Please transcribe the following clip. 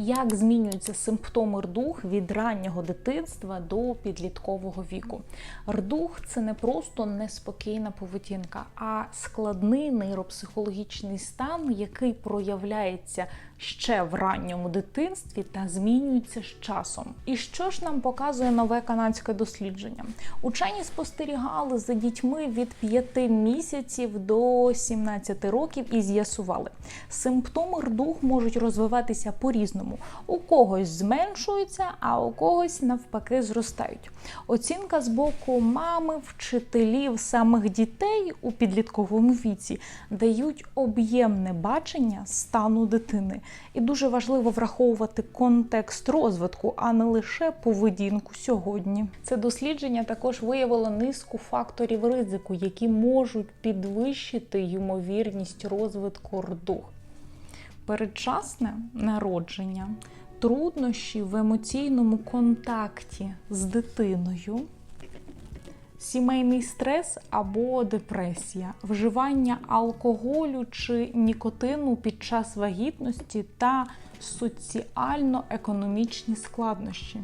як змінюються симптоми рдух від раннього дитинства до підліткового віку. Рдух це не просто неспокійна поведінка, а складний нейропсихологічний стан, який проявляється ще в ранньому дитинстві та змінюється з часом. І що ж нам показує нове канадське дослідження? Учені спостерігали за дітьми від 5 місяців до 17 років і з'ясували, симптоми рдух можуть розвиватися по-різному. У когось зменшуються, а у когось навпаки зростають. Оцінка з боку мами, вчителів самих дітей у підлітковому віці дають об'ємне бачення стану дитини. І дуже важливо враховувати контекст розвитку, а не лише поведінку сьогодні. Це дослідження також виявило низку факторів ризику, які можуть підвищити ймовірність розвитку рдух. Передчасне народження, труднощі в емоційному контакті з дитиною, сімейний стрес або депресія, вживання алкоголю чи нікотину під час вагітності та соціально-економічні складнощі.